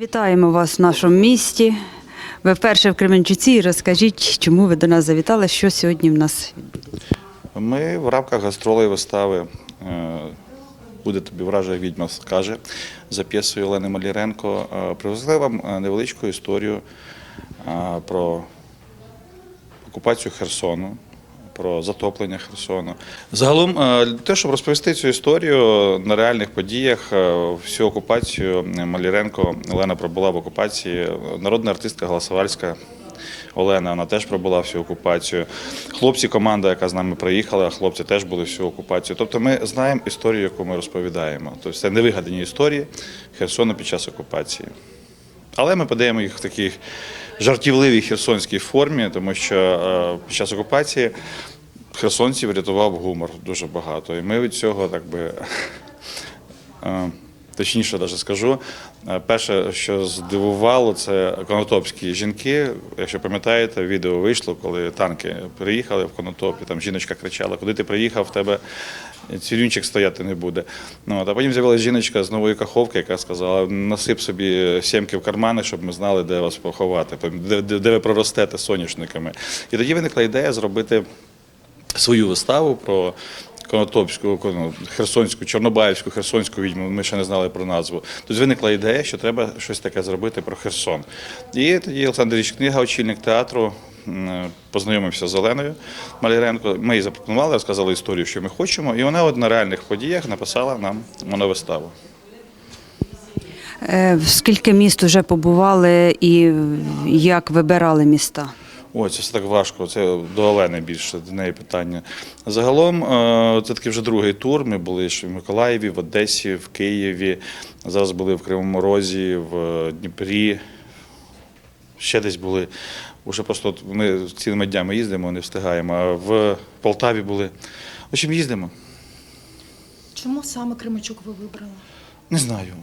Вітаємо вас в нашому місті. Ви вперше в Кременчуці. Розкажіть, чому ви до нас завітали, що сьогодні в нас Ми в рамках гастролей вистави е, Буде тобі вражає відьма скаже за п'єсою Олени Маліренко. е, Привезли вам е, невеличку історію про окупацію Херсону, про затоплення Херсону. Загалом, е, того, щоб розповісти цю історію на реальних подіях, е, всю окупацію Маліренко Олена пробула в окупації. Народна артистка Голосовальська Олена, вона теж пробула всю окупацію. Хлопці, команда, яка з нами приїхала, хлопці теж були всю окупацію. Тобто ми знаємо історію, яку ми розповідаємо. Тобто це невигадані історії Херсону під час окупації. Але ми подаємо їх в такій жартівливій херсонській формі, тому що е, під час окупації херсонців рятував гумор дуже багато. І ми від цього так би. Точніше, навіть скажу, Е, перше, що здивувало, це конотопські жінки. Якщо пам'ятаєте, відео вийшло, коли танки приїхали в Конотопі, там жіночка кричала, куди ти приїхав, в тебе цвірюнчик стояти не буде. Ну, а потім з'явилася жіночка з нової каховки, яка сказала: насип собі сімки в кармани, щоб ми знали, де вас поховати, де, де ви проростете соняшниками. І тоді виникла ідея зробити свою виставу про Конотопську, Херсонську, Чорнобаївську, Херсонську відьму. Ми ще не знали про назву. Тут виникла ідея, що треба щось таке зробити про Херсон. І тоді Олександр Річ Книга, очільник театру, познайомився з Оленою Маляренко. Ми їй запропонували, розказали історію, що ми хочемо, і вона от на реальних подіях написала нам моновиставу. Е, скільки міст вже побували і як вибирали міста? Ой, це все так важко. Це до Олени більше до неї питання. Загалом, е, це такий вже другий тур. Ми були ще в Миколаєві, в Одесі, в Києві. Зараз були в Кривому Розі, в Дніпрі. Ще десь були. Уже просто ми цілими днями їздимо, не встигаємо. А в Полтаві були. В общем, їздимо. Чому саме Кременчук ви вибрали? Не знаю.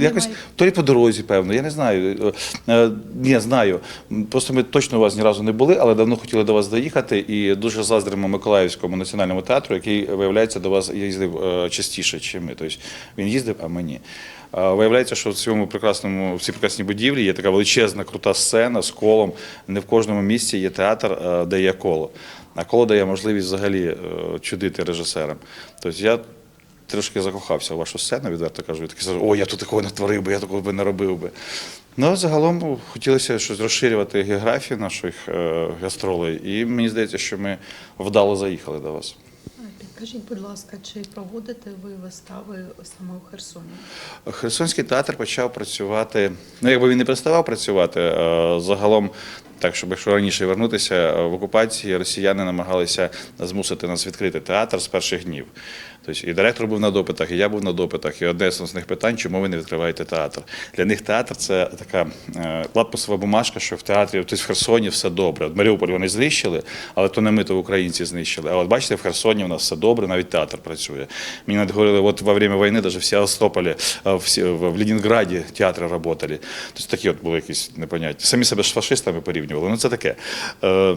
Якось то лі по дорозі, певно, я не знаю. Е, Ні, знаю. Просто ми точно у вас ні разу не були, але давно хотіли до вас доїхати і дуже заздримо Миколаївському національному театру, який, виявляється, до вас їздив е, частіше, ніж ми. Тобто він їздив, а ми ні. Е, Виявляється, що в цьому прекрасному, в цій прекрасній будівлі є така величезна, крута сцена з колом. Не в кожному місці є театр, е, де є коло. А коло дає можливість взагалі е, чудити режисерам. Тобто я трошки закохався в вашу сцену, відверто кажу. І такий сказав, о, я тут такого не творив би, я такого би не робив би. Ну, загалом хотілося щось розширювати географію наших е, гастролей, і мені здається, що ми вдало заїхали до вас. Підкажіть, будь ласка, чи проводите ви вистави саме у Херсоні? Херсонський театр почав працювати. Ну, якби він не переставав працювати, загалом, так, щоб якщо раніше вернутися, е, в окупації росіяни намагалися змусити нас відкрити театр з перших днів. Тобто і директор був на допитах, і я був на допитах. І одне з них питань, чому ви не відкриваєте театр. Для них театр це така е, латпусова бумажка, що в театрі, тобто в Херсоні все добре. От Маріуполь вони знищили, але то не ми, то українці знищили. А от бачите, в Херсоні у нас все добре, навіть театр працює. Мені навіть говорили, от во время війни, навіть в Севастополі, в, в Ленінграді театри працювали. Тобто такі от були якісь непоняття. Самі себе з фашистами порівнювали. Ну це таке. Е,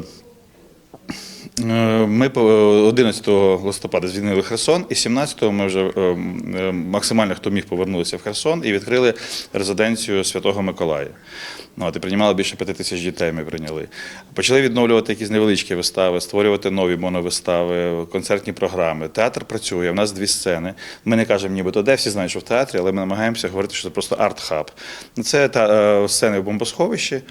Е, Ми 11 листопада звільнили Херсон, і 17-го ми вже е, максимально хто міг повернулися в Херсон і відкрили резиденцію Святого Миколая. Ну, от, і приймали більше п'яти тисяч дітей. Ми прийняли. Почали відновлювати якісь невеличкі вистави, створювати нові моновистави, концертні програми. Театр працює. У нас дві сцени. Ми не кажемо, нібито де всі знають, що в театрі, але ми намагаємося говорити, що це просто арт-хаб. Це та, сцени в бомбосховищі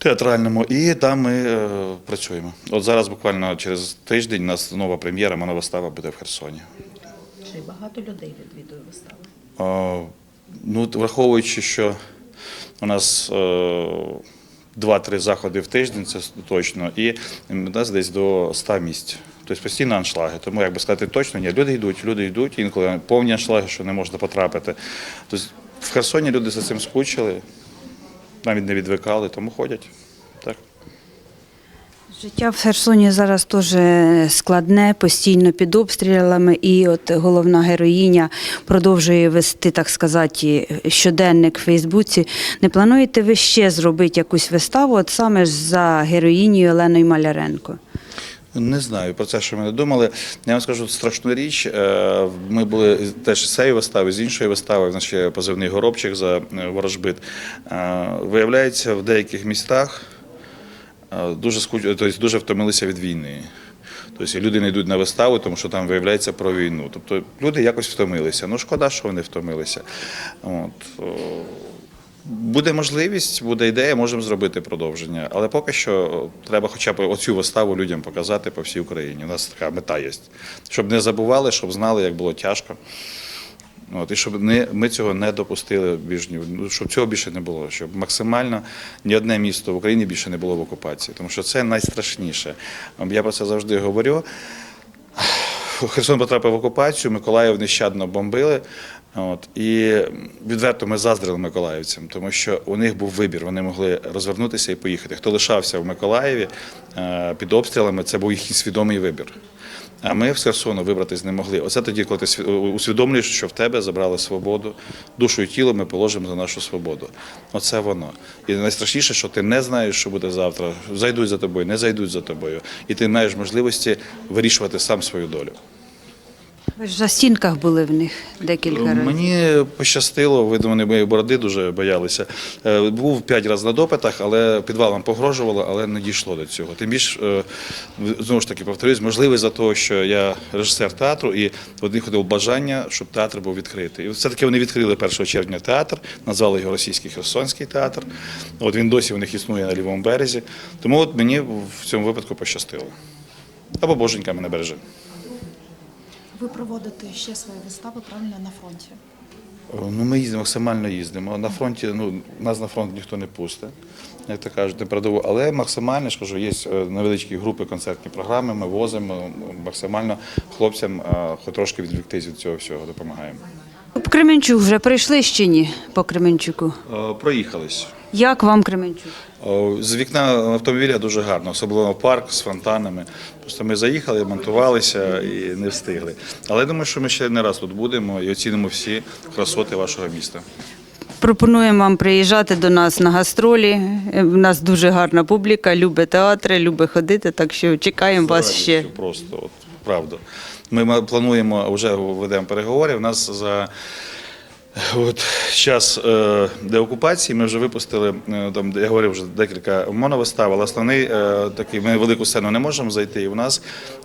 театральному, і там ми е, працюємо. От зараз буквально через тиждень у нас нова прем'єра, моновистава буде в Херсоні. Чи багато людей відвідує вистави? Е, ну, враховуючи, що у нас е, два-три заходи в тиждень, це точно, і у нас десь до 100 місць. Тобто постійно аншлаги. Тому, як би сказати, точно ні, люди йдуть, люди йдуть, інколи повні аншлаги, що не можна потрапити. Тобто в Херсоні люди за цим скучили, навіть не відвикали, тому ходять. Так. Життя в Херсоні зараз теж складне, постійно під обстрілами, і от головна героїня продовжує вести, так сказати, щоденник в Фейсбуці. Не плануєте ви ще зробити якусь виставу, от саме за героїнею Оленою Маляренко? Не знаю про це, що ми не думали. Я вам скажу страшну річ. Е, Ми були теж з цієї вистави, з іншої вистави, ще позивний горобчик за е, ворожбит. Е, Виявляється, в деяких містах дуже скуч... тобто дуже втомилися від війни. Тобто люди не йдуть на виставу, тому що там виявляється про війну. Тобто люди якось втомилися. Ну шкода, що вони втомилися. От. Буде можливість, буде ідея, можемо зробити продовження. Але поки що треба хоча б оцю виставу людям показати по всій Україні. У нас така мета є. Щоб не забували, щоб знали, як було тяжко. От, і щоб не, ми цього не допустили більш ну, щоб цього більше не було, щоб максимально ні одне місто в Україні більше не було в окупації. Тому що це найстрашніше. Я про це завжди говорю. Херсон потрапив в окупацію, Миколаїв нещадно бомбили. От, і відверто ми заздрили миколаївцям, тому що у них був вибір. Вони могли розвернутися і поїхати. Хто лишався в Миколаєві е, під обстрілами, це був їхній свідомий вибір. А ми з Херсону вибратись не могли. Оце тоді, коли ти усвідомлюєш, що в тебе забрали свободу, душу і тіло ми положимо за нашу свободу. Оце воно. І найстрашніше, що ти не знаєш, що буде завтра. Зайдуть за тобою, не зайдуть за тобою. І ти маєш можливості вирішувати сам свою долю. Ви ж в застінках були в них декілька разів. Мені пощастило, видно, вони моєї бороди дуже боялися. Е, Був п'ять разів на допитах, але підвалом погрожувало, але не дійшло до цього. Тим більше, е, знову ж таки, повторюсь, можливо, за того, що я режисер театру, і в них бажання, щоб театр був відкритий. І все-таки вони відкрили 1 червня театр, назвали його Російський Херсонський театр. От він досі у них існує на лівому березі. Тому от мені в цьому випадку пощастило. Або боженька мене береже. Ви проводите ще свої вистави правильно на фронті. Ну, ми їздимо, максимально їздимо. На фронті, ну, нас на фронт ніхто не пустить, як то кажуть, не передову. Але максимально, я ж кажу, є е, невеличкі групи, концертні програми, ми возимо максимально хлопцям, е, хоч трошки відвіктись від цього всього, допомагаємо. В Кременчук вже прийшли ще ні по Кременчуку. Е, Проїхались. Як вам Кременчук? З вікна автомобіля дуже гарно, особливо парк з фонтанами. Просто ми заїхали, монтувалися і не встигли. Але я думаю, що ми ще не раз тут будемо і оцінимо всі красоти вашого міста. Пропонуємо вам приїжджати до нас на гастролі. Е, У нас дуже гарна публіка, любить театри, любить ходити, так що чекаємо вас ще. Просто, от, правда. Ми плануємо, вже ведемо переговори. У нас за от, час е, деокупації ми вже випустили, е, там, я говорив вже декілька моновистав, але основний е, такий, ми велику сцену не можемо зайти. І у нас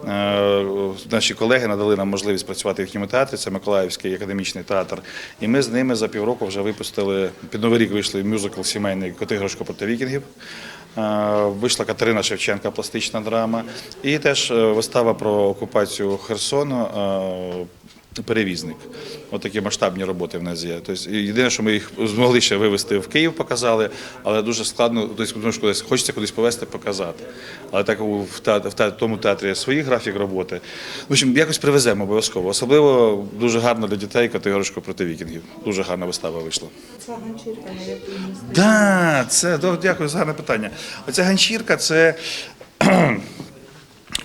е, наші колеги надали нам можливість працювати в їхньому театрі, це Миколаївський академічний театр. І ми з ними за півроку вже випустили, під Новий рік вийшли мюзикл сімейний Котигрошко проти вікінгів. Е, Вийшла Катерина Шевченка, пластична драма, і теж е, вистава про окупацію Херсону. Перевізник. От такі масштабні роботи в нас є. Тобто, єдине, що ми їх змогли ще вивезти в Київ, показали, але дуже складно, тобто, тому що кудись, хочеться кудись повезти, показати. Але так у- в, театрі, в тому театрі свій графік роботи. В общем, якось привеземо обов'язково. Особливо дуже гарно для дітей категоричко проти вікінгів. Дуже гарна вистава вийшла. Да, це дякую за гарне питання. Оця ганчірка це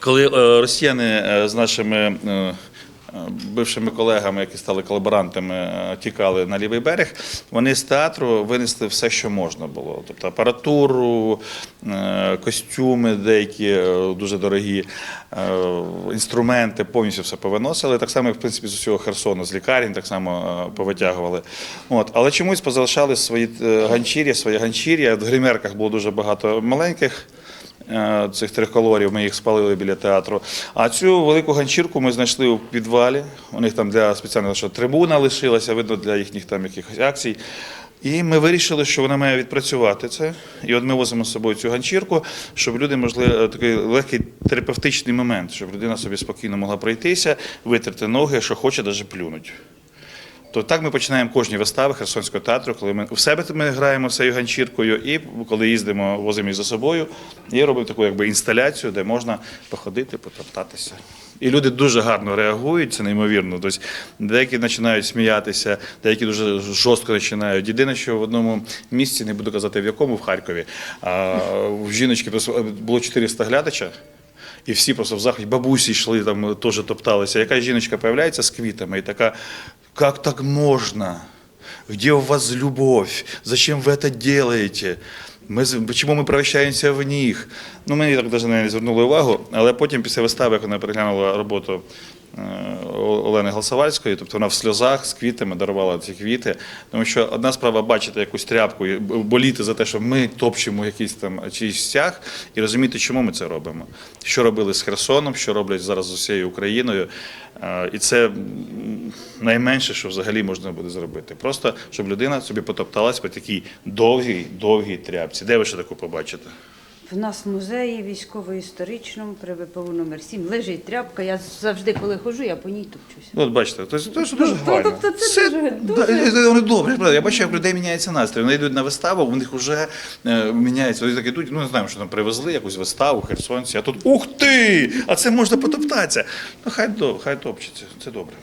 коли е, росіяни е, з нашими е, бившими колегами, які стали колаборантами, е, тікали на лівий берег, вони з театру винесли все, що можна було. Тобто апаратуру, е, костюми деякі е, дуже дорогі, інструменти, повністю все повиносили. Так само, в принципі, з усього Херсону, з лікарень так само повитягували. От. Але чомусь позалишали свої ганчір'я, свої ганчір'я. В гримерках було дуже багато маленьких цих триколорів, ми їх спалили біля театру. А цю велику ганчірку ми знайшли у підвалі. У них там для спеціально що трибуна лишилася, видно, для їхніх там якихось акцій. І ми вирішили, що вона має відпрацювати це. І от ми возимо з собою цю ганчірку, щоб люди могли е, такий легкий терапевтичний момент, щоб людина собі спокійно могла пройтися, витерти ноги, що хоче, навіть плюнуть. То так ми починаємо кожні вистави Херсонського театру, коли ми в себе ми граємо цією ганчіркою, і коли їздимо, возимо їх за собою, і робимо таку якби інсталяцію, де можна походити, потоптатися. І люди дуже гарно реагують, це неймовірно. Тобто деякі починають сміятися, деякі дуже жорстко починають. Єдине, що в одному місці, не буду казати в якому, в Харкові, а в жіночки було 400 глядача. І всі просто в захваті, бабусі йшли, там теж топталися. Якась жіночка появляється з квітами і така, як так можна? Где у вас любовь? Зачем вы это делаете? Ми чому ми превращаємося в них? Ну, мені так навіть не звернули увагу, але потім після вистави, як вона переглянула роботу Олени Голосовальської, тобто вона в сльозах з квітами дарувала ці квіти. Тому що одна справа бачити якусь тряпку, і боліти за те, що ми топчемо якийсь там чийсь стяг, і розуміти, чому ми це робимо. Що робили з Херсоном, що роблять зараз з усією Україною. Е, І це найменше, що взагалі можна буде зробити. Просто щоб людина собі потопталась по такій довгій, довгій тряпці. Де ви ще таку побачите? В нас в музеї військово-історичному при ВПУ номер 7 лежить тряпка. Я завжди, коли ходжу, я по ній топчуся. Ну, от бачите, то, то, що дуже Ну, гарно. тобто це дуже- дуже- да, Вони добре, правда. Я бачу, як в людей міняється настрій. Вони йдуть на виставу, у них вже е, міняється. Вони так ідуть, ну не знаємо, що там привезли, якусь виставу, херсонці, а тут ух ти! А це можна потоптатися. Ну хай до, хай топчеться, це добре.